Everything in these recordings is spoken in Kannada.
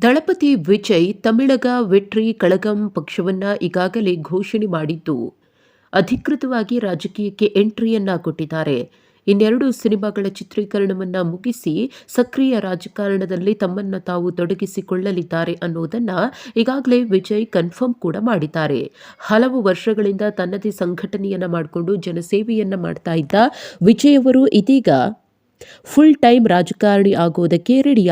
ದಳಪತಿ ವಿಜಯ್ ತಮಿಳಗ ವೆಟ್ರಿ ಕಳಗಂ ಪಕ್ಷವನ್ನ ಈಗಾಗಲೇ ಘೋಷಣೆ ಮಾಡಿದ್ದು. ಅಧಿಕೃತವಾಗಿ ರಾಜಕೀಯಕ್ಕೆ ಎಂಟ್ರಿಯನ್ನ ಕೊಟ್ಟಿದ್ದಾರೆ. ಇನ್ನೆರಡು ಸಿನಿಮಾಗಳ ಚಿತ್ರೀಕರಣವನ್ನು ಮುಗಿಸಿ ಸಕ್ರಿಯ ರಾಜಕಾರಣದಲ್ಲಿ ತಮ್ಮನ್ನು ತಾವು ತೊಡಗಿಸಿಕೊಳ್ಳಲಿದ್ದಾರೆ ಅನ್ನೋದನ್ನು ಈಗಾಗಲೇ ವಿಜಯ್ ಕನ್ಫರ್ಮ್ ಕೂಡ ಮಾಡಿದ್ದಾರೆ. ಹಲವು ವರ್ಷಗಳಿಂದ ತನ್ನದೇ ಸಂಘಟನೆಯನ್ನು ಮಾಡಿಕೊಂಡು ಜನಸೇವೆಯನ್ನು ಮಾಡ್ತಾ ಇದ್ದ ವಿಜಯ್ ಅವರು ಇದೀಗ ಫುಲ್ ಟೈಮ್ ರಾಜಕಾರಣಿ ಆಗೋದಕ್ಕೆ ರೆಡಿ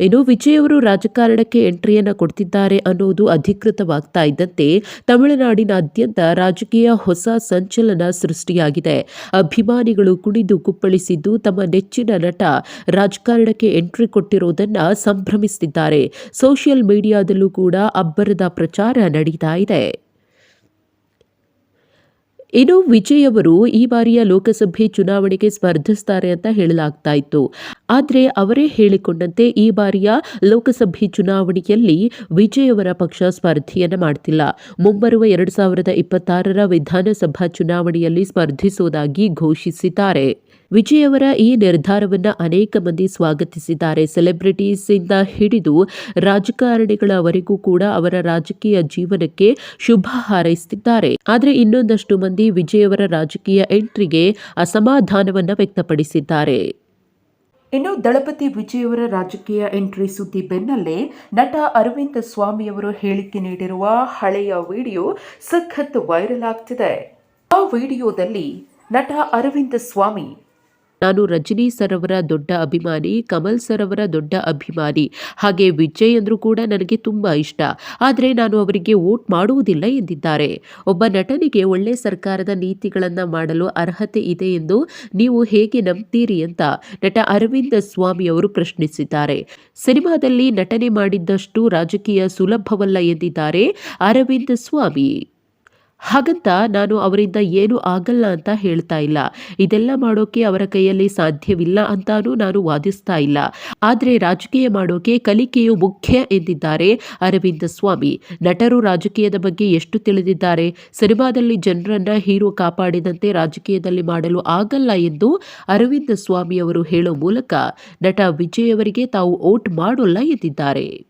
ಇನ್ನು ವಿಜಯ್ ಅವರು ರಾಜಕಾರಣಕ್ಕೆ ಎಂಟ್ರಿಯನ್ನು ಕೊಡ್ತಿದ್ದಾರೆ ಅನ್ನೋದು ಅಧಿಕೃತವಾಗ್ತಾ ಇದ್ದಂತೆ ತಮಿಳುನಾಡಿನಾದ್ಯಂತ ರಾಜಕೀಯ ಹೊಸ ಸಂಚಲನ ಸೃಷ್ಟಿಯಾಗಿದೆ. ಅಭಿಮಾನಿಗಳು ಕುಣಿದು ಕುಪ್ಪಳಿಸಿದ್ದು ತಮ್ಮ ನೆಚ್ಚಿನ ನಟ ರಾಜಕಾರಣಕ್ಕೆ ಎಂಟ್ರಿ ಕೊಟ್ಟಿರೋದನ್ನ ಸಂಭ್ರಮಿಸುತ್ತಿದ್ದಾರೆ ಸೋಷಿಯಲ್ ಮೀಡಿಯಾದಲ್ಲೂ ಕೂಡ ಅಬ್ಬರದ ಪ್ರಚಾರ ನಡೀತಾ ಇದೆ. ಇನ್ನು ವಿಜಯ್ ಅವರು ಈ ಬಾರಿಯ ಲೋಕಸಭೆ ಚುನಾವಣೆಗೆ ಸ್ಪರ್ಧಿಸ್ತಾರೆ ಅಂತ ಹೇಳಲಾಗ್ತಾ ಇತ್ತು. ಆದರೆ ಅವರೇ ಹೇಳಿಕೊಂಡಂತೆ ಈ ಬಾರಿಯ ಲೋಕಸಭೆ ಚುನಾವಣೆಯಲ್ಲಿ ವಿಜಯ್ ಅವರ ಪಕ್ಷ ಸ್ಪರ್ಧೆಯನ್ನು ಮಾಡ್ತಿಲ್ಲ. ಮುಂಬರುವ ಎರಡು ಸಾವಿರದ ಇಪ್ಪತ್ತಾರರ ವಿಧಾನಸಭಾ ಚುನಾವಣೆಯಲ್ಲಿ ಸ್ಪರ್ಧಿಸುವುದಾಗಿ ಘೋಷಿಸಿದ್ದಾರೆ. ವಿಜಯ್ ಅವರ ಈ ನಿರ್ಧಾರವನ್ನ ಅನೇಕ ಮಂದಿ ಸ್ವಾಗತಿಸಿದ್ದಾರೆ. ಸೆಲೆಬ್ರಿಟೀಸ್ ಇಂದ ಹಿಡಿದು ರಾಜಕಾರಣಿಗಳವರೆಗೂ ಕೂಡ ಅವರ ರಾಜಕೀಯ ಜೀವನಕ್ಕೆ ಶುಭ ಹಾರೈಸುತ್ತಿದ್ದಾರೆ. ಆದರೆ ಇನ್ನೊಂದಷ್ಟು ಮಂದಿ ವಿಜಯ್ ಅವರ ರಾಜಕೀಯ ಎಂಟ್ರಿಗೆ ಅಸಮಾಧಾನವನ್ನ ವ್ಯಕ್ತಪಡಿಸಿದ್ದಾರೆ. ಇನ್ನು ದಳಪತಿ ವಿಜಯವರ ರಾಜಕೀಯ ಎಂಟ್ರಿ ಸುದ್ದಿ ಬೆನ್ನಲ್ಲೇ ನಟ ಅರವಿಂದ್ ಸ್ವಾಮಿಯವರು ಹೇಳಿಕೆ ನೀಡಿರುವ ಹಳೆಯ ವಿಡಿಯೋ ಸಖತ್ ವೈರಲ್ ಆಗ್ತಿದೆ. ಆ ವಿಡಿಯೋದಲ್ಲಿ ನಟ ಅರವಿಂದ್ ಸ್ವಾಮಿ ನಾನು ರಜನಿ ಸರ್ ಅವರ ದೊಡ್ಡ ಅಭಿಮಾನಿ, ಕಮಲ್ ಸರ್ ಅವರ ದೊಡ್ಡ ಅಭಿಮಾನಿ. ಹಾಗೆ ವಿಜಯ್ ಅಂದ್ರೂ ಕೂಡ ನನಗೆ ತುಂಬ ಇಷ್ಟ. ಆದರೆ ನಾನು ಅವರಿಗೆ ವೋಟ್ ಮಾಡುವುದಿಲ್ಲ ಎಂದಿದ್ದಾರೆ. ಒಬ್ಬ ನಟನಿಗೆ ಒಳ್ಳೆ ಸರ್ಕಾರದ ನೀತಿಗಳನ್ನು ಮಾಡಲು ಅರ್ಹತೆ ಇದೆ ಎಂದು ನೀವು ಹೇಗೆ ನಂಬ್ತೀರಿ ಅಂತ ನಟ ಅರವಿಂದ ಸ್ವಾಮಿ ಅವರು ಪ್ರಶ್ನಿಸಿದ್ದಾರೆ. ಸಿನಿಮಾದಲ್ಲಿ ನಟನೆ ಮಾಡಿದ್ದಷ್ಟು ರಾಜಕೀಯ ಸುಲಭವಲ್ಲ ಎಂದಿದ್ದಾರೆ ಅರವಿಂದ ಸ್ವಾಮಿ. ಹಾಗಂತ ನಾನು ಅವರಿಂದ ಏನು ಆಗಲ್ಲ ಅಂತ ಹೇಳ್ತಾ ಇಲ್ಲ. ಇದೆಲ್ಲ ಮಾಡೋಕೆ ಅವರ ಕೈಯಲ್ಲಿ ಸಾಧ್ಯವಿಲ್ಲ ಅಂತಾನೂ ನಾನು ವಾದಿಸ್ತಾ ಇಲ್ಲ. ಆದರೆ ರಾಜಕೀಯ ಮಾಡೋಕೆ ಕಲಿಕೆಯು ಮುಖ್ಯ ಎಂದಿದ್ದಾರೆ ಅರವಿಂದ ಸ್ವಾಮಿ. ನಟರು ರಾಜಕೀಯದ ಬಗ್ಗೆ ಎಷ್ಟು ತಿಳಿದಿದ್ದಾರೆ? ಸಿನಿಮಾದಲ್ಲಿ ಜನರನ್ನ ಹೀರೋ ಕಾಪಾಡಿದಂತೆ ರಾಜಕೀಯದಲ್ಲಿ ಮಾಡಲು ಆಗಲ್ಲ ಎಂದು ಅರವಿಂದ ಸ್ವಾಮಿ ಅವರು ಹೇಳೋ ಮೂಲಕ ನಟ ವಿಜಯ್ ಅವರಿಗೆ ತಾವು ಓಟ್ ಮಾಡೋಲ್ಲ ಎಂದಿದ್ದಾರೆ.